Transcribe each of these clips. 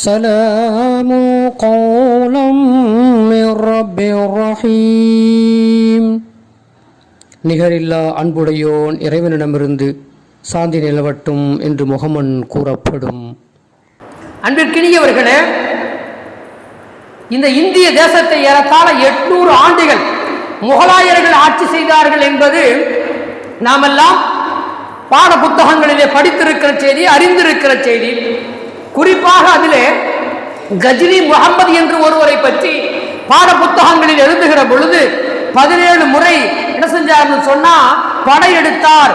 سلام قولا من رب رحيم நிகரில்லா அன்புடையோன் இறைவனிடமிருந்து சாந்தி நிலவட்டும் என்று முகமன் கூறப்படும் அன்பிற்கினியவர்களே இந்த இந்திய தேசத்தை ஏறத்தாழ எட்நூறு ஆண்டுகள் முகலாயர்கள் ஆட்சி செய்தார்கள் என்பது நாமெல்லாம் பாட புத்தகங்களிலே படித்திருக்கிற செய்தி அறிந்திருக்கிற செய்தி குறிப்பாக அதிலே கஜினி முகமது என்று ஒருவரை பற்றி பாட புத்தகங்களில் எழுதுகிற பொழுது பதினேழு முறை என்ன செஞ்சார்னு சொன்னா படையெடுத்தார்.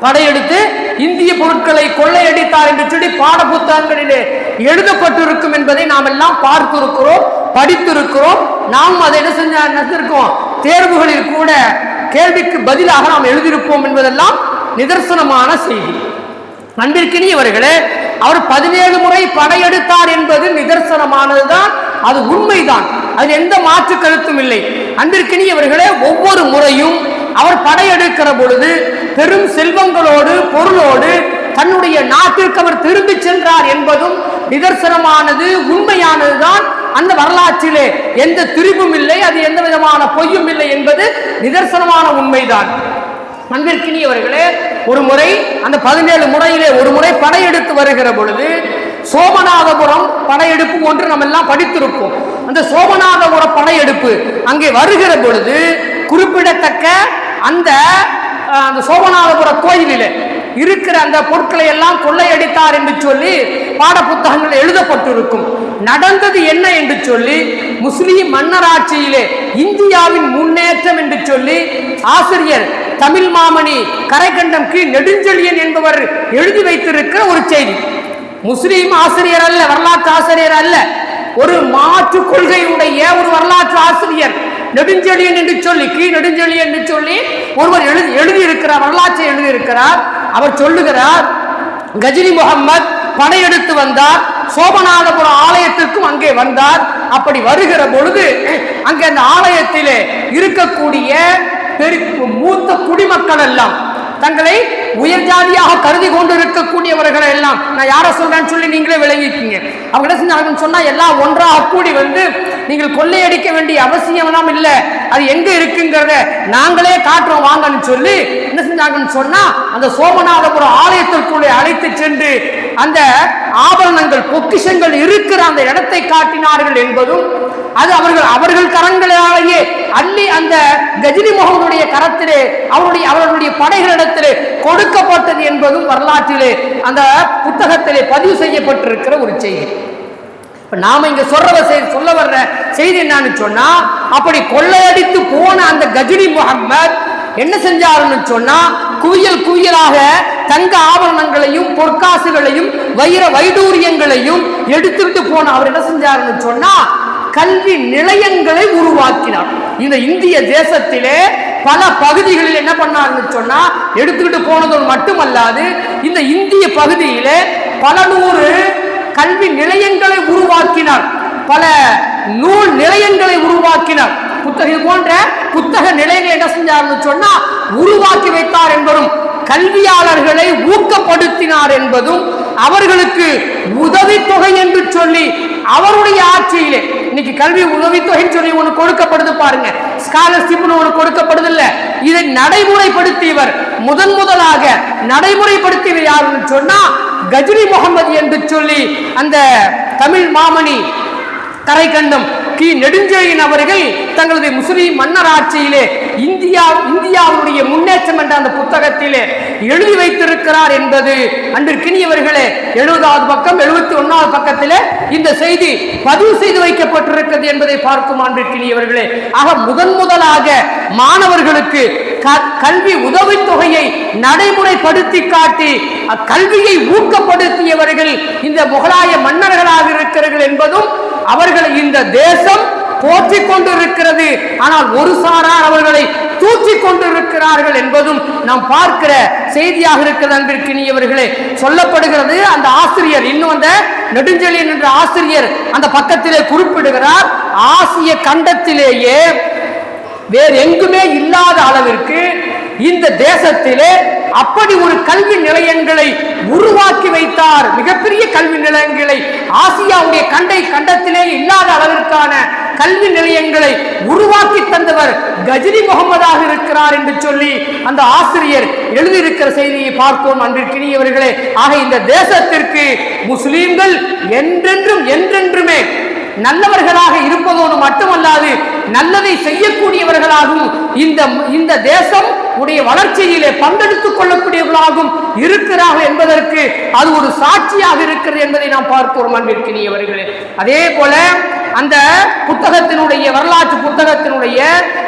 படையெடுத்து இந்திய பொருட்களை கொள்ளையடித்தார் என்று சொல்லி பாட புத்தகங்களிலே எழுதப்பட்டிருக்கும் என்பதை நாம் எல்லாம் பார்த்திருக்கிறோம் படித்திருக்கிறோம். நாம் அதை என்ன செஞ்ச தேர்வுகளில் கூட கேள்விக்கு பதிலாக நாம் எழுதியிருப்போம் என்பதெல்லாம் நிதர்சனமான செய்தி. அன்பிற்கினியவர்களே அவர் பதினேழு முறை படையெடுத்தார் என்பது நிதர்சனமானதுதான். அது உண்மைதான். அது எந்த மாற்று கருத்தும் இல்லை. அன்பிற்கினியவர்களே ஒவ்வொரு முறையும் அவர் படையெடுக்கிற பொழுது பெரும் செல்வங்களோடு பொருளோடு தன்னுடைய நாட்டிற்கு அவர் திரும்பி சென்றார் என்பதும் நிதர்சனமானது உண்மையானதுதான். அந்த வரலாற்றிலே எந்த திரிபும் இல்லை அது எந்த விதமான பொய்யும் இல்லை என்பது நிதர்சனமான உண்மைதான். அன்பிற்கினியவர்களே ஒரு முறை அந்த பதினேழு முறையிலே ஒரு முறை படையெடுத்து வருகிற பொழுது சோமநாதபுரம் படையெடுப்பு ஒன்று நம்ம எல்லாம் படித்திருப்போம். அந்த சோமநாதபுரம் படையெடுப்பு அங்கே வருகிற பொழுது குறிப்பிடத்தக்க அந்த அந்த சோமநாதபுர கோயிலில் இருக்கிற அந்த பொருட்களை எல்லாம் கொள்ளையடித்தார் என்று சொல்லி பாட புத்தகங்கள் எழுதப்பட்டிருக்கும். நடந்தது என்ன என்று சொல்லி முஸ்லீம் மன்னராட்சியிலே இந்தியாவின் முன்னேற்றம் என்று சொல்லி ஆசிரியர் தமிழ் மாமணி கரைக்கண்டம் கி நெடுஞ்செழியன் என்பவர் எழுதி வைத்திருக்கிற ஒரு செய்தி. முஸ்லீம் ஆசிரியர் அல்ல வரலாற்று ஆசிரியர் அல்ல. ஒரு மாற்று கொள்கையுடைய ஒரு வரலாற்று ஆசிரியர் நெடுஞ்செழியன் என்று சொல்லி கி நெடுஞ்செழியன் என்று சொல்லி ஒருவர் எழுதி எழுதியிருக்கிறார் வரலாற்றை எழுதியிருக்கிறார். அவர் சொல்லுகிறார் கஜினி முகம்மது படையெடுத்து வந்தார் சோமநாதபுரம் ஆலயத்திற்கும் அங்கே வந்தார். அப்படி வருகிற பொழுது அங்கே அந்த ஆலயத்திலே இருக்கக்கூடிய பெரு மூத்த குடிமக்கள் எல்லாம் தங்களை உயர் ஜாதியாக கருதி கொண்டு இருக்கக்கூடியவர்கள் எல்லாம் நான் யாரை சொல்றேன்னு சொல்லி நீங்களே விளங்கிக்கீங்க. அவங்க என்ன செஞ்சாங்கன்னு சொன்னா எல்லாம் ஒன்றாக கூடி வந்து நீங்கள் கொள்ளையடிக்க வேண்டிய அவசியம் எல்லாம் இல்லை. அது எங்க இருக்குங்கிறத நாங்களே காட்டுறோம் வாங்கன்னு சொல்லி செஞ்சாங்கன்னு சொன்னா அந்த சோமநாதபுரம் ஆலயத்திற்குள்ளே அழைத்து சென்று அந்த ஆபரணங்கள் பொக்கிஷங்கள் இருக்கிற அந்த இடத்தை காட்டினார்கள் என்பதும் அது அவர்கள் அவர்கள் கரங்களாலேயே அள்ளி அந்த கஜினி முகமனுடைய கரத்திலே அவருடைய அவர்களுடைய படைகளிடத்திலே கொடுக்கப்பட்டது என்பதும் வரலாற்றிலே அந்த புத்தகத்திலே பதிவு செய்யப்பட்டிருக்கிற ஒரு செய்தி. இப்ப நாம இங்க சொல்ற செய்தி சொல்ல வர்ற செய்தி என்னன்னு சொன்னா அப்படி கொள்ளையடித்து போன அந்த கஜினி முகமது என்ன செஞ்சாருன்னு சொன்னா குவியல் குவியலாக தங்க ஆபரணங்களையும் பொற்காசுகளையும் வைர வைடூரியங்களையும் எடுத்துட்டு போன அவர் என்ன செஞ்சாருன்னு சொன்னா கல்வி நிலையங்களை உருவாக்கினார். இந்த இந்திய தேசத்திலே பல பகுதிகளில் என்ன பண்ணாருன்னு சொன்னா எடுத்துக்கிட்டு போனதோடு மட்டுமல்லாது இந்த இந்திய பகுதியிலே பல நூறு கல்வி நிலையங்களை உருவாக்கினார். பல நூல் நிலையங்களை உருவாக்கினார். புத்தகை போன்ற புத்தக நிலைகள் என்ன செஞ்சார்னு சொன்னா உருவாக்கி வைத்தார் என்பதும் கல்வியாளர்களை ஊக்கப்படுத்தினார் என்பதும் அவர்களுக்கு உதவித்தொகை என்று சொல்லி அவருடைய ஆட்சியிலே இன்னைக்கு கல்வி உதவித்தொகைன்னு சொல்லி ஒன்று கொடுக்கப்படுது பாருங்க. ஸ்காலர்ஷிப்னு ஒன்று கொடுக்கப்படுது இல்ல இதை நடைமுறைப்படுத்தியவர் முதன் முதலாக நடைமுறைப்படுத்தியவர் யாருன்னு சொன்னா கஜினி முகமது என்று சொல்லி அந்த தமிழ் மாமணி கரைக்கண்டம் கி நெடுஞ்செழியன் அவர்கள் தங்களது முஸ்லீம் மன்னர் ஆட்சியிலே இந்தியா இந்தியாவுடைய முன்னேற்றம் என்ற அந்த புத்தகத்திலே எழுதி வைத்திருக்கிறார் என்பது அன்றிற்கினியவர்களே எழுபதாவது பக்கம் எழுபத்தி ஒன்னாவது பக்கத்திலே இந்த செய்தி பதிவு செய்து வைக்கப்பட்டிருக்கிறது என்பதை பார்க்கும் அன்றிற்கினியவர்களே. ஆக முதன் முதலாக மாணவர்களுக்கு க- கல்வி உதவித்தொகையை நடைமுறைப்படுத்தி காட்டி அக்கல்வியை ஊக்கப்படுத்தியவர்கள் இந்த முகலாய மன்னர்களாக இருக்கிறார்கள் என்பதும் அவர்களை இந்த தேசம் போற்றிக் கொண்டிருக்கிறது. ஆனால் ஒரு சாரார் அவர்களை தூற்றி கொண்டிருக்கிறார்கள் என்பதும் நாம் பார்க்கிற செய்தியாக இருக்கிறது அன்பிற்கினியவர்களே. சொல்லப்படுகிறது அந்த ஆசிரியர் இன்னும் அந்த நெடுஞ்செழியன் என்ற ஆசிரியர் அந்த பக்கத்திலே குறிப்பிடுகிறார் ஆசிய கண்டத்திலேயே வேறு எங்குமே இல்லாத அளவிற்கு இந்த தேசத்திலே அப்படி ஒரு கல்வி நிலையங்களை உருவாக்கி வைத்தார். மிகப்பெரிய கல்வி நிலையங்களை ஆசியாவுடைய கண்டை கண்டத்திலே இல்லாத அளவிற்கான கல்வி நிலையங்களை உருவாக்கி தந்தவர் கஜினி முகமதாக இருக்கிறார் என்று சொல்லி அந்த ஆசிரியர் எழுதியிருக்கிற செய்தியை பார்ப்போம். அன்றிற்கினியவர்களே ஆக இந்த தேசத்திற்கு முஸ்லீம்கள் என்றென்றும் என்றென்றுமே நல்லவர்களாக இருப்பதோடு மட்டுமல்லாது நல்லதை செய்யக்கூடிய இந்த இந்த தேசம் உடைய வளர்ச்சியிலே பங்கெடுத்துக் கொள்ளக்கூடியவர்களாகவும் இருக்கிறார்கள் என்பதற்கு அது ஒரு சாட்சியாக இருக்கிறது என்பதை நாம் பார்க்கிறோம் அன்பிற்கினியவர்களே. அதே போல அந்த புத்தகத்தினுடைய வரலாற்று புத்தகத்தினுடைய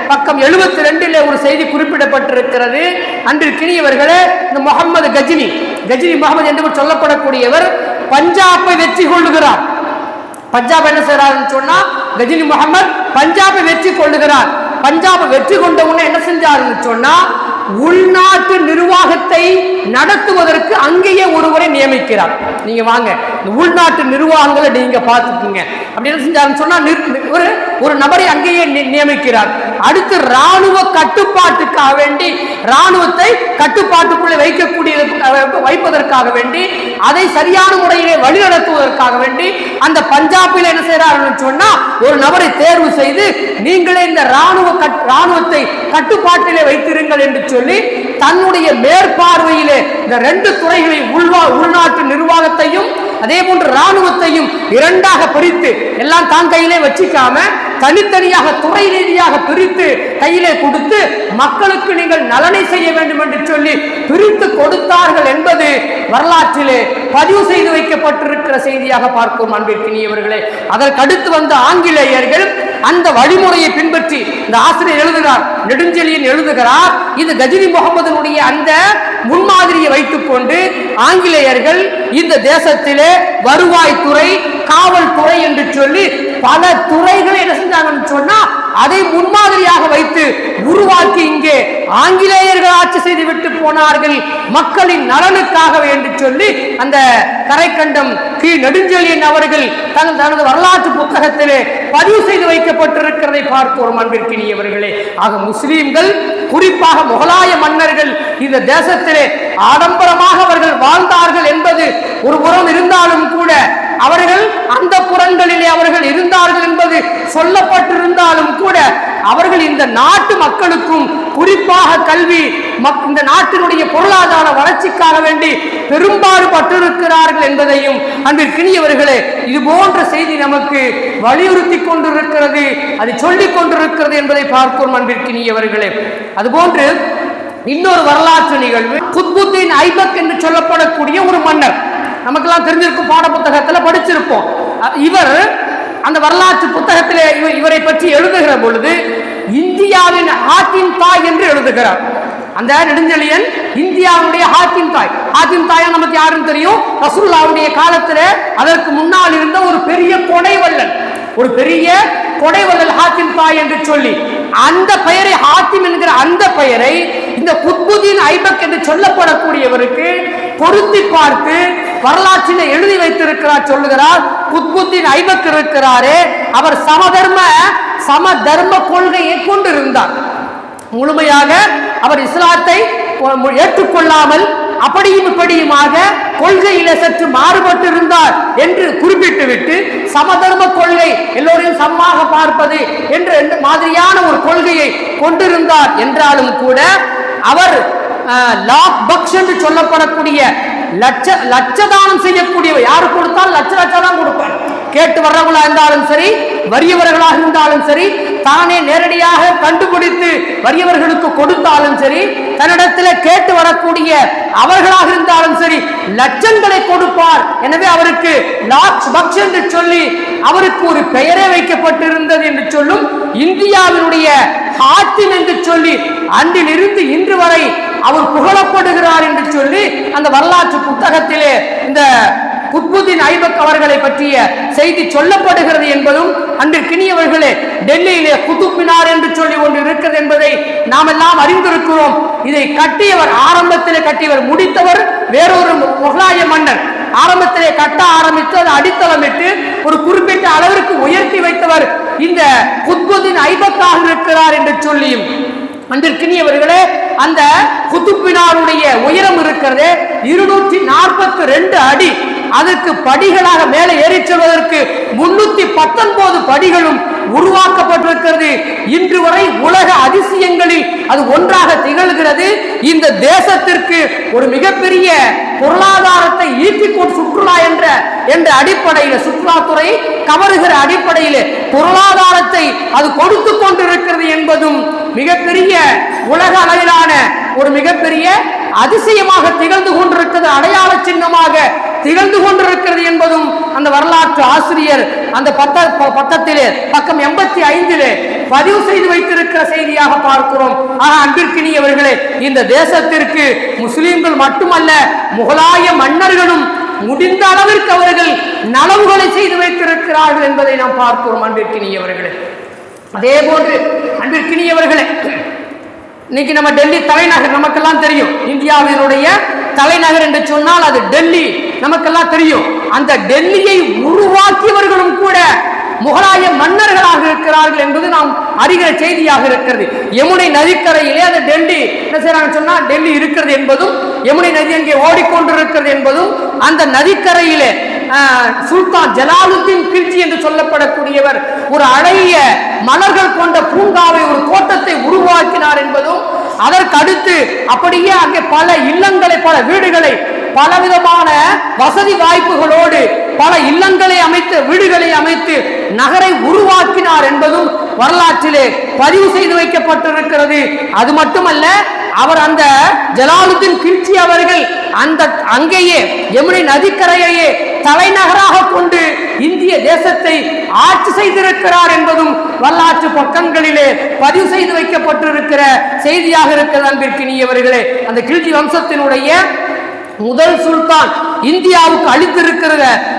பக்கம் எழுபத்தி ரெண்டில் ஒரு செய்தி குறிப்பிடப்பட்டிருக்கிறது. அன்றிற்கினியவர்களே இந்த முகமது கஜினி கஜினி முகமது என்று சொல்லப்படக்கூடியவர் பஞ்சாபை வெற்றி கொள்ளுகிறார். பஞ்சாப் என்ன செய்கிறார் சொன்னா கஜினி முகமது பஞ்சாபை வெற்றி கொள்ளுகிறார். பஞ்சாபை வெற்றி கொண்ட உடனே என்ன செஞ்சாருன்னு சொன்னா உள்நாட்டு நிர்வாகத்தை நடத்துவதற்கு அங்கேயே ஒருவரை நியமிக்கிறார். நீங்க வாங்க இந்த உள்நாட்டு நிர்வாகங்களை நீங்க பார்த்துக்குங்க. அப்படி என்ன செஞ்சாருன்னு சொன்னா ஒரு ஒரு நபரை அங்கேயே நி- நியமிக்கிறார். அடுத்து ராணுவ கட்டுப்பாட்டுக்காக வேண்டி ராணுவத்தை கட்டுப்பாட்டுக்குள்ளே வைக்கக்கூடிய வைப்பதற்காக வேண்டி அதை சரியான முறையிலே வழிநடத்துவதற்காக வேண்டி அந்த பஞ்சாபில் என்ன செய்யறாருன்னு சொன்னா ஒரு நபரை தேர்வு செய்து நீங்களே இந்த ராணுவ கட்- ராணுவத்தை கட்டுப்பாட்டிலே வைத்திருங்கள் என்று சொல்லி தன்னுடைய மேற்பார்வையிலே இந்த ரெண்டு துறைகளை உள்வா உள்நாட்டு நிர்வாகத்தையும் அதே போன்று ராணுவத்தையும் இரண்டாக பிரித்து எல்லாம் தான் கையிலே வச்சிக்காம தனித்தனியாக துறை ரீதியாக பிரித்து கையிலே கொடுத்து மக்களுக்கு நீங்கள் நலனை செய்ய வேண்டும் என்று சொல்லி பிரித்து கொடுத்தார்கள் வரலாற்றிலே பதிவு செய்து வைக்கப்பட்டிருக்கிற செய்தியாக பார்க்கும் அன்பிற்கினியவர்களே அதற்கடுத்து வந்த ஆங்கிலேயர்கள் அந்த வழிமுறையை பின்பற்றி இந்த ஆசிரியர் எழுதுகிறார் நெடுஞ்செழியன் எழுதுகிறார் இது கஜினி முகமதனுடைய அந்த முன்மாதிரியை வைத்துக்கொண்டு ஆங்கிலேயர்கள் இந்த தேசத்திலே வருவாய்த்துறை காவல்துறை என்று சொல்லி பல துறைகளை என்ன செஞ்சாங்கன்னு சொன்னா அதை முன்மாதிரியாக வைத்து உருவாக்கி இங்கே ஆங்கிலேயர்கள் ஆட்சி செய்து விட்டு போனார்கள். மக்களின் நலனுக்காக என்று சொல்லி அந்த கரைக்கண்டம் கி நெடுஞ்செழியன் அவர்கள் தனது தனது வரலாற்று புத்தகத்திலே பதிவு செய்து வைக்கப்பட்டிருக்கிறதை பார்ப்போம் அன்பிற்கினியவர்களே. ஆக முஸ்லீம்கள் குறிப்பாக முகலாய மன்னர்கள் இந்த தேசத்திலே ஆடம்பரமாக அவர்கள் வாழ்ந்தார்கள் என்பது ஒரு புறம் இருந்தாலும் கூட அவர்கள் அந்த புறங்களிலே அவர்கள் இருந்தார்கள் என்பது சொல்லப்பட்டிருந்தாலும் கூட அவர்கள் இந்த நாட்டு மக்களுக்கும் குறிப்பாக கல்வி மக்- இந்த நாட்டினுடைய பொருளாதார வளர்ச்சிக்காக வேண்டி பெரும்பாடுபட்டிருக்கிறார்கள் என்பதையும் அன்பிற்கினியவர்களே இது போன்ற செய்தி நமக்கு வலியுறுத்தி கொண்டிருக்கிறது அது சொல்லிக் கொண்டிருக்கிறது என்பதை பார்க்கிறோம் அன்பிற்கினியவர்களே. அதுபோன்று இன்னொரு வரலாற்று நிகழ்வு குத்புத்தீன் ஐபக் என்று சொல்லப்படக்கூடிய ஒரு மன்னர். நமக்கெல்லாம் தெரிஞ்சிருக்கும் பாட புத்தகத்தில் படிச்சிருப்போம் இவர் அந்த வரலாற்று புத்தகத்திலே இவர் இவரை பற்றி எழுதுகிற பொழுது இந்தியாவின் ஆத்தின் தாய் என்று எழுதுகிறார். அந்த நெடுஞ்செழியன் இந்தியாவுடைய ஹாத்திம் தாய். ஹாத்திம் தாயா நமக்கு யாருன்னு தெரியும்? ரசூல்லாவுடைய காலத்துல அதற்கு முன்னால் இருந்த ஒரு பெரிய கொடைவல்லன் ஒரு பெரிய கொடைவல்லல் ஹாத்திம் தாய் என்று சொல்லி அந்த பெயரை ஹாத்திம் என்கிற அந்த பெயரை இந்த குத்புதீன் ஐபக் என்று சொல்லப்படக்கூடியவருக்கு பொருத்தி பார்த்து வரலாற்றிலே எழுதி வைத்திருக்கிறார் சொல்லுகிறார். குத்புத்தின் ஐபக் இருக்கிறாரே. அவர் சமதர்ம சம தர்ம கொள்கையை கொண்டிருந்தார். முழுமையாக அவர் இஸ்லாத்தை ஏற்றுக்கொள்ளாமல் அப்படியும் இப்படியுமாக கொள்கையில சற்று மாறுபட்டு இருந்தார் என்று குறிப்பிட்டுவிட்டு சமதர்ம கொள்கை எல்லோரையும் சமமாக பார்ப்பது என்று மாதிரியான ஒரு கொள்கையை கொண்டிருந்தார் என்றாலும் கூட அவர் லாக் பக்ஷ் என்று சொல்லப்படக்கூடிய லட்ச லட்சதானம் செய்யக்கூடிய யாரு கொடுத்தால் லட்ச லட்சம் தான் கொடுப்பார். கேட்டு வர்றவங்களா இருந்தாலும் சரி வறியவர்களாக இருந்தாலும் சரி தானே நேரடியாக கண்டுபிடித்து வறியவர்களுக்கு கொடுத்தாலும் சரி தன்னிடத்தில் கேட்டு வரக்கூடிய அவர்களாக இருந்தாலும் சரி லட்சங்களை கொடுப்பார். எனவே அவருக்கு லாக்ஸ் பக்ஷ் என்று சொல்லி அவருக்கு ஒரு பெயரே வைக்கப்பட்டிருந்தது என்று சொல்லும் இந்தியாவினுடைய ஹாத்தின் சொல்லி அன்றிலிருந்து இன்று வரை அவர் புகழப்படுகிறார் என்று சொல்லி அந்த வரலாற்று புத்தகத்திலே இந்த குத்புதீன் ஐபக் அவர்களை பற்றிய செய்தி சொல்லப்படுகிறது என்பதும் அன்றிற்கினியவர்களே டெல்லியிலே குதுப் மினார் என்று சொல்லி ஒன்று இருக்கிறது என்பதை நாம் எல்லாம் அறிந்திருக்கிறோம். இதை கட்டியவர் ஆரம்பத்திலே கட்டியவர் முடித்தவர் வேறொரு முகலாய மன்னர். ஆரம்பத்திலே கட்ட ஆரம்பித்து அதை அடித்தளமிட்டு ஒரு குறிப்பிட்ட அளவிற்கு உயர்த்தி வைத்தவர் இந்த குத்புதீன் ஐபக்காக இருக்கிறார் என்று சொல்லியும் அன்பிற்கினியவர்களே அந்த குத்துப்பினாருடைய உயரம் இருக்கிறது இருநூற்றி நாற்பத்தி ரெண்டு அடி. அதற்கு படிகளாக மேலே ஏறி செல்வதற்கு முன்னூத்தி பத்தொன்பது படிகளும் உருவாக்கப்பட்டிருக்கிறது. இன்று வரை உலக அதிசயங்களில் அது ஒன்றாக திகழ்கிறது. இந்த தேசத்திற்கு ஒரு மிகப்பெரிய பொருளாதாரத்தை ஈட்டிக்கொண்டு சுற்றுலா என்ற என்ற அடிப்படையில் சுற்றுலாத்துறை கவருகிற அடிப்படையில் பொருளாதாரத்தை அது கொடுத்து கொண்டிருக்கிறது என்பதும் மிகப்பெரிய உலக அளவிலான ஒரு மிகப்பெரிய அதிசயமாக திகழ்ந்து கொண்டிருக்கிறது. அடையாள சின்னமாக திகழ்ந்து கொண்டிருக்கிறது என்பதும் அந்த வரலாற்று ஆசிரியர் அந்த பத்த ப- பக்கத்திலே பக்கம் எண்பத்தி ஐந்திலே பதிவு செய்து வைத்திருக்கிற செய்தியாக பார்க்கிறோம். ஆக அன்பிற்கினியவர்களே இந்த தேசத்திற்கு முஸ்லிம்கள் மட்டுமல்ல முகலாய மன்னர்களும் முடிந்த அளவிற்கு அவர்கள் நலவுகளை செய்து வைத்திருக்கிறார்கள் என்பதை நாம் பார்க்கிறோம் அன்பிற்கினியவர்களே. அதே போன்று அன்பிற்கினியவர்களே இன்னைக்கு நம்ம டெல்லி தலைநகர் நமக்கெல்லாம் தெரியும் இந்தியாவினுடைய தலைநகர் என்று சொன்னால் அது டெல்லி. நமக்கெல்லாம் தெரியும். அந்த டெல்லியை உருவாக்கியவர்களும் கூட முகலாய மன்னர்களாக இருக்கிறார்கள் என்பது நாம் அறிகிற செய்தியாக இருக்கிறது. யமுனை நதிக்கரையிலே அந்த டெல்லி என்ன செய்யறாங்க சொன்னா டெல்லி இருக்கிறது என்பதும் யமுனை நதி அங்கே ஓடிக்கொண்டிருக்கிறது என்பதும் அந்த நதிக்கரையிலே சுல்தான் ஜலாலுத்தீன் கில்ஜி என்று சொல்லப்படக்கூடியவர் ஒரு அழகிய மலர்கள் கொண்ட பூங்காவை ஒரு தோட்டத்தை உருவாக்கி அதற்கடுத்து அப்படியே அங்கே பல இல்லங்களை பல வீடுகளை பலவிதமான வசதி வாய்ப்புகளோடு பல இல்லங்களை அமைத்து வீடுகளை அமைத்து நகரை உருவாக்கினார் என்பதும் வரலாற்றிலே பதிவு செய்து வைக்கப்பட்டிருக்கிறது. அது மட்டுமல்ல அவர் அந்த ஜலாலுத்தின் கிழ்ச்சி அவர்கள் அந்த அங்கேயே யமுனை நதிக்கரையையே தலைநகராக கொண்டு இந்திய தேசத்தை ஆட்சி செய்திருக்கிறார் என்பதும் வரலாற்று பக்கங்களிலே பதிவு செய்து வைக்கப்பட்டிருக்கிற செய்தியாக இருக்கிறது அன்பிற்கினியவர்களே. அந்த கில்ஜி வம்சத்தினுடைய முதல் சுல்தான் இந்தியாவுக்கு அளித்திருக்கிற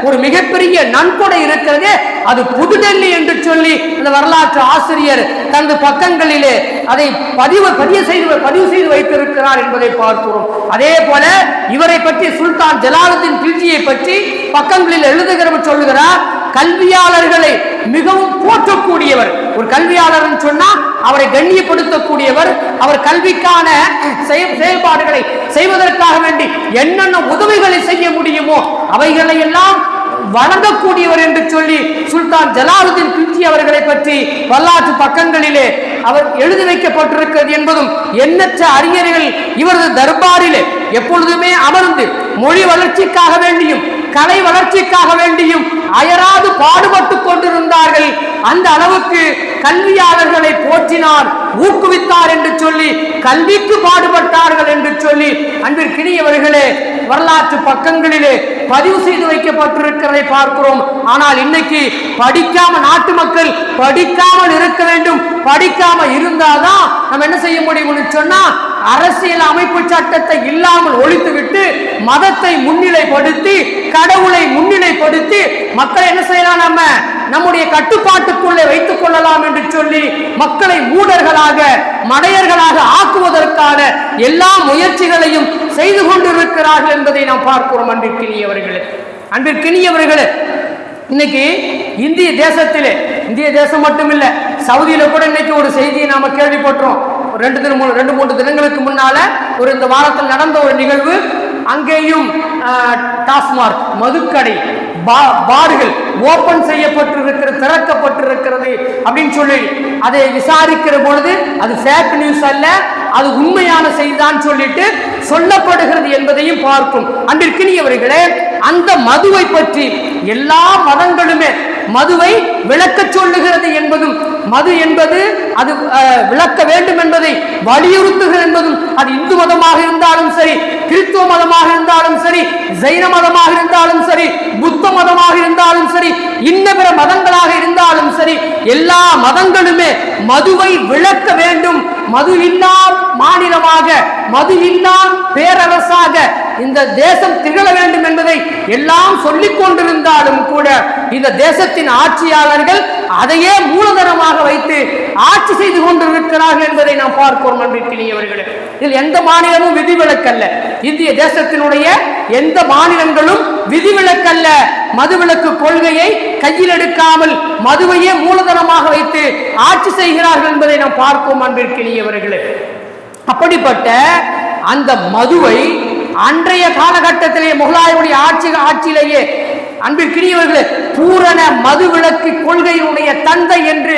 ஒரு மிகப்பெரிய நன்கொடை இருக்கிறது அது புதுடெல்லி என்று சொல்லி அந்த வரலாற்று ஆசிரியர் தனது பக்கங்களிலே அதை பதிவு பதிவு செய்து பதிவு செய்து வைத்திருக்கிறார் என்பதை பார்க்கிறோம். அதே போல இவரை பற்றி சுல்தான் ஜலாலத்தின் கில்ஜியை பற்றி பக்கங்களில் எழுதுகிறவர் சொல்லுகிறார் கல்வியாளர்களை மிகவும் போற்றக்கூடியவர். ஒரு கல்வியாளர் சொன்னா அவரை கண்ணியப்படுத்தக்கூடியவர் அவர் கல்விக்கான செயல்பாடுகளை செய்வதற்காக வேண்டி என்னென்ன உதவிகளை செய்ய முடியுமோ அவைகளை எல்லாம் வணங்கக்கூடியவர் என்று சொல்லி சுல்தான் ஜலாலுதீன் கில்ஜி அவர்களை பற்றி வரலாற்று பக்கங்களிலே அவர் எழுதி வைக்கப்பட்டிருக்கிறது என்பதும் எண்ணற்ற அறிஞர்கள் இவரது தர்பாரிலே எப்பொழுதுமே அமர்ந்து மொழி வளர்ச்சிக்காக வேண்டியும் கலை வளர்ச்சிக்காக வேண்டியும் அயராது பாடுபட்டு கொண்டிருந்தார்கள் அந்த அளவுக்கு கல்வியாளர்களை போற்றினார் ஊக்குவித்தார் என்று சொல்லி கல்விக்கு பாடுபட்டார்கள் என்று சொல்லி அன்பிற்கினியவர்களே வரலாற்று பக்கங்களிலே பதிவு செய்து வைக்கப்பட்டிருக்கிறதை பார்க்கிறோம். ஆனால் இன்னைக்கு படிக்காம நாட்டு மக்கள் படிக்காமல் இருக்க வேண்டும். படிக்காம இருந்தாதான் நம்ம என்ன செய்ய முடியும்னு சொன்னா அரசியல் அமைப்பு சட்டத்தை இல்லாமல் ஒழித்துவிட்டு மதத்தை முன்னிலைப்படுத்தி கடவுளை முன்னிலைப்படுத்தி மக்களை என்ன செய்யலாம் நம்ம? நம்முடைய கட்டுப்பாட்டுக்குள்ளே வைத்துக் கொள்ளலாம் என்று சொல்லி மக்களை மூடர்களாக மடையர்களாக ஆக்குவதற்கான எல்லா முயற்சிகளையும் செய்து கொண்டிருக்கிறார்கள் என்பதை நாம் பார்க்கிறோம் அன்பிற்கினியவர்களே. அன்பிற்கினியவர்களே இன்னைக்கு இந்திய தேசத்திலே இந்திய தேசம் மட்டும் சவுதியில கூட இன்னைக்கு ஒரு செய்தியை நாம கேள்விப்பட்டோம். ரெண்டு தினம் ரெண்டு மூன்று தினங்களுக்கு முன்னால ஒரு இந்த வாரத்தில் நடந்த ஒரு நிகழ்வு. அங்கேயும் டாஸ்மார்க் மதுக்கடை பா- பார்கள் ஓபன் செய்யப்பட்டிருக்கிறது திறக்கப்பட்டிருக்கிறது அப்படின்னு சொல்லி அதை விசாரிக்கிற பொழுது அது ஃபேக் நியூஸ் அல்ல அது உண்மையான செய்திதான் சொல்லிட்டு சொல்லப்படுகிறது என்பதையும் பார்க்கும். அன்றிற்கினியவர்களே அந்த மதுவை பற்றி எல்லா மதங்களுமே மதுவை விளக்கச் சொல்லுகிறது என்பதும் மது என்பது அது விளக்க வேண்டும் என்பதை வலியுறுத்துகிறது என்பதும் அது இந்து மதமாக இருந்தாலும் சரி கிறிஸ்துவ மதமாக இருந்தாலும் சரி ஜைன மதமாக இருந்தாலும் சரி புத்த மதமாக இருந்தாலும் சரி இன்ன பிற மதங்களாக இருந்தாலும் சரி எல்லா மதங்களுமே மதுவை விளக்க வேண்டும். மது இல்லா மாநிலமாக மது இல்லா பேரரசாக இந்த தேசம் திகழ வேண்டும் என்பதை எல்லாம் சொல்லிக் கொண்டிருந்தாலும் கூட இந்த தேசத்தின் ஆட்சியாளர்கள் அதையே மூலதனமாக வைத்து ஆட்சி செய்து கொண்டிருக்கிறார்கள் என்பதை நாம் பார்க்கிறோம் அன்பிற்கினியவர்களே இதில் எந்த மாநிலமும் விதிவிலக்கல்ல. இந்திய தேசத்தினுடைய எந்த மாநிலங்களும் விதிவிலக்கல்ல. மதுவிலக்கு கொள்கையை கையில் எடுக்காமல் மதுவையே மூலதனமாக வைத்து ஆட்சி செய்கிறார்கள் என்பதை நாம் பார்ப்போம் அன்பிற்கினியவர்களே அப்படிப்பட்ட அந்த மதுவை அன்றைய காலகட்டத்திலே முகலாயருடைய ஆட்சி ஆட்சியிலேயே அன்பிற்கினியவர்களே பூரண மதுவிலக்கு கொள்கையினுடைய தந்தை என்று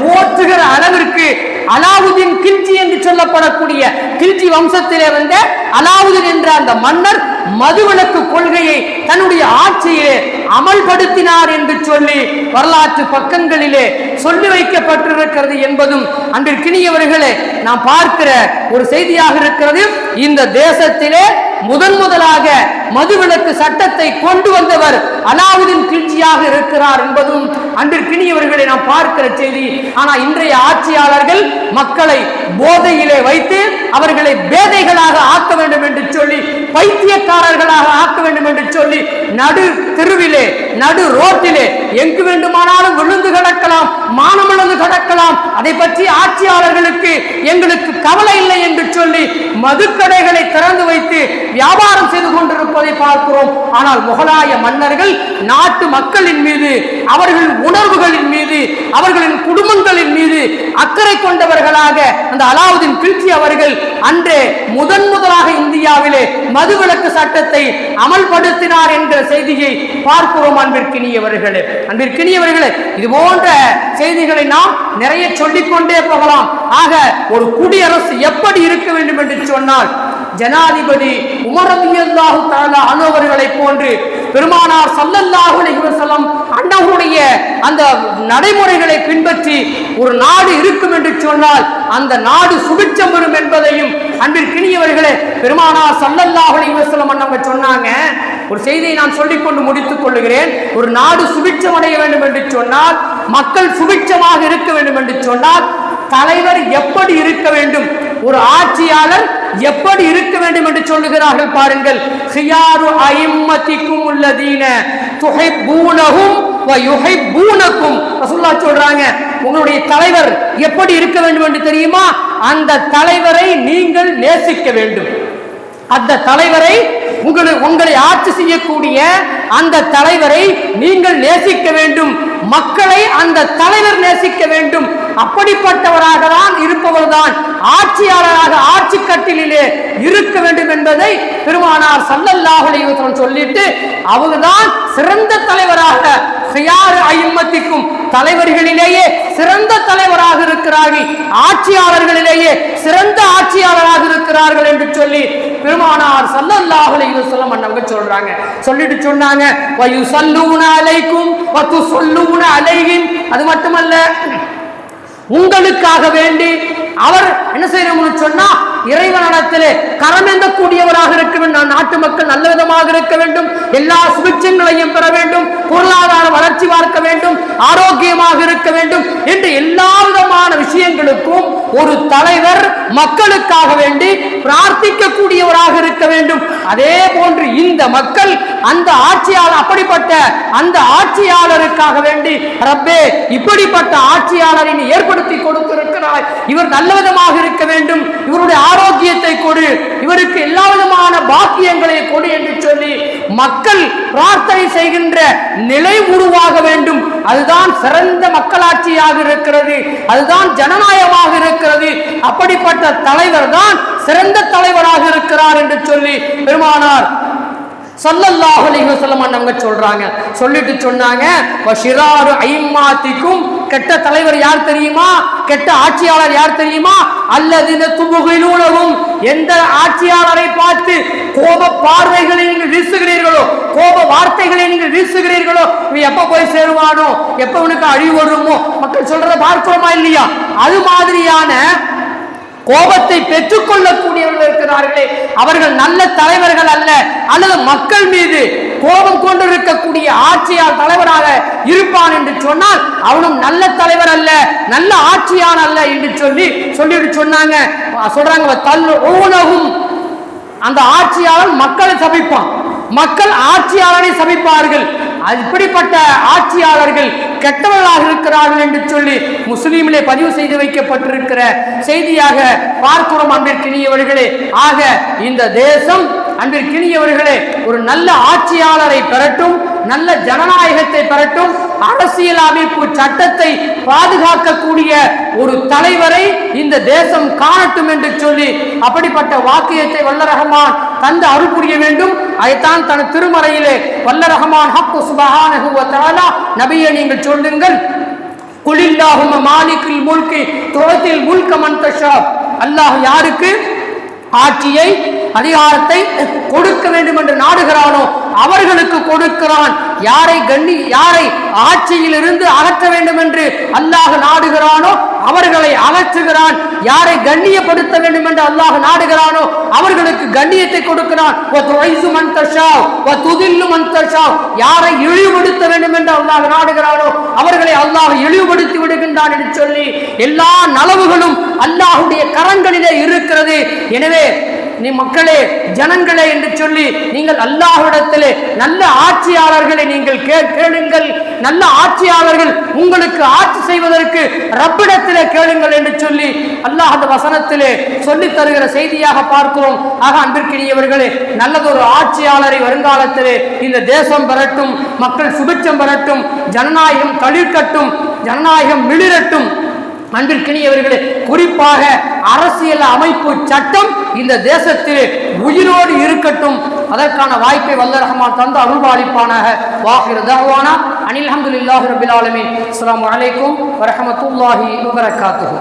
போற்றுகிற அளவிற்கு அலாவுதீன் கில்ஜி என்று சொல்லப்படக்கூடிய கில்ஜி வம்சத்திலே வந்த அலாவுதீன் என்ற அந்த மன்னர் மதுவிலக்கு கொள்கையை தன்னுடைய ஆட்சியிலே அமல்படுத்தினார் என்று சொல்லி வரலாற்று பக்கங்களிலே சொல்லி வைக்கப்பட்டிருக்கிறது என்பதும் அன்றிற்கினியவர்களே நாம் பார்க்கிற ஒரு செய்தியாக இருக்கிறது. இந்த தேசத்திலே முதன் முதலாக மதுவிலக்கு சட்டத்தை கொண்டு வந்தவர் அலாவுதீன் கிழ்ச்சியாக இருக்கிறார் என்பதும் அன்றிற்கினியவர்களை நாம் பார்க்கிற செய்தி. ஆனா இன்றைய ஆட்சியாளர்கள் மக்களை போதையிலே வைத்து அவர்களை பேதைகளாக ஆக்க வேண்டும் என்று சொல்லி பைத்தியக்காரர்களாக ஆக்க வேண்டும் என்று சொல்லி நடு தெருவிலே நடு ரோட்டிலே எங்கு வேண்டுமானாலும் விழுந்து கிடக்கலாம் மானமிழந்து கிடக்கலாம். அதை பற்றி ஆட்சியாளர்களுக்கு எங்களுக்கு கவலை இல்லை என்று சொல்லி மதுக்கடைகளை திறந்து வைத்து வியாபாரம் செய்து கொண்டிருப்பதை பார்க்கிறோம். ஆனால் முகலாய மன்னர்கள் நாட்டு மக்களின் மீது அவர்கள் உணர்வுகளின் மீது அவர்களின் குடும்பங்களின் மீது அக்கறை கொண்டவர்களாக அந்த அலாவுதீன் கிழ்ச்சி அவர்கள் அன்றே முதன் முதலாக இந்தியாவிலே மதுவிலக்கு சட்டத்தை அமல்படுத்தினார் என்கிற செய்தியை பார்க்கிறோம் அன்பிற்கினியவர்களே. அன்பிற்கினியவர்களே இது போன்ற செய்திகளை நாம் நிறைய சொல்லிக்கொண்டே போகலாம். ஆக ஒரு குடியரசு எப்படி இருக்க வேண்டும் என்று சொன்னால் ஜனாதிபதி உமரதியல்லாஹு தாலா அனுவர்களை போன்று பெருமானார் சல்லல்லாஹு அலைஹி வஸல்லம் அந்த நடைமுறைகளை பின்பற்றி ஒரு நாடு இருக்கும் என்று சொன்னால் அந்த நாடு சுபிச்சம் பெறும் என்பதையும் அன்பிற்கினியவர்களே பெருமானார் சல்லல்லாஹு அலைஹி வஸல்லம் சொன்னாங்க. ஒரு செய்தியை நான் சொல்லிக் கொண்டு முடித்துக் கொள்ளுகிறேன். ஒரு நாடு சுபிச்சம் அடைய வேண்டும் என்று சொன்னால் மக்கள் சுபிச்சமாக இருக்க வேண்டும் என்று சொன்னால் தலைவர் எப்படி இருக்க வேண்டும்? ஒரு ஆட்சியாளர் எப்படி இருக்க வேண்டும் என்று சொல்லுகிறார்கள் பாருங்கள். ஹியாரு ஐம்மத்திக்கும் உள்ளதீன துஹிப்பூனஹும் வ யுஹிப்பூனக்கும். ரசூலுல்லாஹ் சொல்றாங்க உங்களுடைய தலைவர் எப்படி இருக்க வேண்டும் என்று தெரியுமா? அந்த தலைவரை நீங்கள் நேசிக்க வேண்டும். அந்த தலைவரை உங்களை உங்களை ஆட்சி செய்யக்கூடிய அந்த தலைவரை நீங்கள் நேசிக்க வேண்டும். மக்களை அந்த தலைவர் நேசிக்க வேண்டும். அப்படிப்பட்டவராக தான் இருப்பவர் தான் ஆட்சியாளராக ஆட்சி கட்டிலே இருக்க வேண்டும் என்பதை பெருமானார் சல்லல்லாஹு அலைஹி சொல்லிட்டு அவர்தான் சிறந்த தலைவராக ஹியார் ஐம்மத்திக்கும் தலைவர்களிலேயே சிறந்த தலைவராக இருக்கிறார்கள் ஆட்சியாளர்களிலேயே சிறந்த ஆட்சியாளராக இருக்கிறார்கள் என்று சொல்லி பெருமானார் சல்லல்லாஹு அலைஹி வஸல்லம் அண்ணவங்க சொல்றாங்க. சொல்லிட்டு சொன்னாங்க வயு சல்லூன அலைக்கும் வத்து சொல்லூன அலைகின் அது மட்டுமல்ல உங்களுக்காக வேண்டி அவர் என்ன செய்யணும்னு சொன்னா இறைவனிடத்திலே கரமேந்தக்கூடியவராக இருக்க வேண்டும் நாட்டு மக்கள் நல்ல விதமாக இருக்க வேண்டும். எல்லா சுபிட்சங்களையும் பெற வேண்டும். பொருளாதார வளர்ச்சி பார்க்க வேண்டும். ஆரோக்கியமாக இருக்க வேண்டும் என்று எல்லா விதமான விஷயங்களுக்கும் ஒரு தலைவர் மக்களுக்காக வேண்டி பிரார்த்திக்க கூடியவராக இருக்க வேண்டும். அதே போன்று இந்த மக்கள் அந்த ஆட்சியாளர் அப்படிப்பட்ட அந்த ஆட்சியாளருக்காக வேண்டி ரப்பே இப்படிப்பட்ட ஆட்சியாளரை ஏற்படுத்தி கொடுத்திருக்கிறாய் இவர் நல்ல விதமாக இருக்க வேண்டும். இவருடைய ஆரோக்கியத்தை கொடு. இவருக்கு எல்லா விதமான பாக்கியங்களை கொடு என்று சொல்லி மக்கள் பிரார்த்தனை செய்கின்ற நிலை உருவாக வேண்டும். அதுதான் சிறந்த மக்களாட்சியாக இருக்கிறது. அதுதான் ஜனநாயகமாக இருக்கிறது. அப்படிப்பட்ட தலைவர் தான் சிறந்த தலைவராக இருக்கிறார் என்று சொல்லி பெருமானார் சல்லல்லாஹு அலைஹி வஸல்லம் அண்ணவங்க சொல்றாங்க. சொல்லிட்டு சொன்னாங்க வஷிராரு ஐம்மாத்திக்கும். கெட்ட தலைவர் யார் தெரியுமா? கெட்ட ஆட்சியாளர் யார் தெரியுமா? அல்லது துபுகிலூனவும் எந்த ஆட்சியாளரை பார்த்து கோப பார்வைகளை நீங்கள் வீசுகிறீர்களோ கோப வார்த்தைகளை நீங்கள் வீசுகிறீர்களோ இவன் எப்ப போய் சேருவானோ எப்ப உனக்கு அழிவு வருமோ மக்கள் சொல்றத பார்க்கிறோமா இல்லையா? அது மாதிரியான கோபத்தை பெற்றுக்கொள்ளக்கூடியவர்கள் இருக்கிறார்களே. அவர்கள் நல்ல தலைவர்கள் அல்ல அல்லது மக்கள் மீது கோபம் கொண்டிருக்கக்கூடிய ஆட்சியார் தலைவராக இருப்பான் என்று சொன்னால் அவனும் நல்ல தலைவர் அல்ல நல்ல ஆட்சியான் அல்ல என்று சொல்லி சொல்லிட்டு சொன்னாங்க. சொல்றாங்க தள்ளு ஊனகும். அந்த ஆட்சியாளன் மக்களை சபிப்பான். மக்கள் ஆட்சியாளரை சபிப்பார்கள். இப்படிப்பட்ட ஆட்சியாளர்கள் கெட்டவர்களாக இருக்கிறார்கள் என்று சொல்லி முஸ்லீமிலே பதிவு செய்து வைக்கப்பட்டிருக்கிற செய்தியாக பார்க்கிறோம் அன்பிற்கினியவர்களே. ஆக இந்த தேசம் அன்பிற்கினியவர்களே ஒரு நல்ல ஆட்சியாளரை பெறட்டும் நல்ல ஜனநாயகத்தை பெறட்டும் அரசியல் அமைப்பு சட்டத்தை பாதுகாக்கக்கூடிய ஒரு தலைவரை இந்த தேசம் காணட்டும் என்று சொல்லி அப்படிப்பட்ட வாக்கியத்தை வல்லரகமான் தந்து அருள் புரிய வேண்டும். அதைத்தான் தன் திருமறையிலே வல்லரகமான் ஹக்கு சுபஹானஹு நபியை நீங்கள் சொல்லுங்கள். குளில்லாகும் மாலிக்கில் முல்கி துரத்தில் முல்க மன் தஷா. அல்லாஹ் யாருக்கு? ஆட்சியை அதிகாரத்தை கொடுக்க வேண்டும் என்று நாடுகிறானோ அவர்களுக்கு கொடுக்கிறான். யாரை கண்ணி யாரை ஆட்சியில் இருந்து அகற்ற வேண்டும் என்று அல்லாஹ் நாடுகிறானோ அவர்களை அகற்றுகிறான். யாரை கண்ணியப்படுத்த வேண்டும் என்று அல்லாஹ் நாடுகிறானோ அவர்களுக்கு கண்ணியத்தை கொடுக்கிறான். யாரை இழிவுபடுத்த வேண்டும் என்று அல்லாஹ் நாடுகிறானோ அவர்களை அல்லாஹ் இழிவுபடுத்தி விடுகின்றான் என்று சொல்லி எல்லா நலவுகளும் அல்லாஹுடைய கரங்களிலே இருக்கிறது. எனவே நீ மக்களே ஜனங்களே என்று சொல்லி நீங்கள் அல்லாஹ்விடத்திலே நல்ல ஆட்சியாளர்களை நீங்கள் கே- கேளுங்கள். நல்ல ஆட்சியாளர்கள் உங்களுக்கு ஆட்சி செய்வதற்கு ரப்பிடத்திலே கேளுங்கள் என்று சொல்லி அல்லாஹ் அந்த வசனத்திலே சொல்லி தருகிற செய்தியாக பார்க்கிறோம். ஆக அன்பிற்கினியவர்களே நல்லதொரு ஆட்சியாளரை வருங்காலத்திலே இந்த தேசம் பெறட்டும் மக்கள் சுபிச்சம் பெறட்டும் ஜனநாயகம் தளிர்க்கட்டும் ஜனநாயகம் மிளிரட்டும். அன்பிற்கினியவர்களே குறிப்பாக அரசியல் அமைப்பு சட்டம் இந்த தேசத்தில் உயிரோடு இருக்கட்டும். அதற்கான வாய்ப்பை வல்ல ரஹமான் தந்து அருள்பாலிப்பானாக வாஹிர் தஹ்வானா. அனில் அஹமதுல்லாஹி ரபில் ஆலமீன். அஸ்ஸலாமு அலைக்கும் வரஹ்மத்துல்லாஹி வபரகாத்துஹு.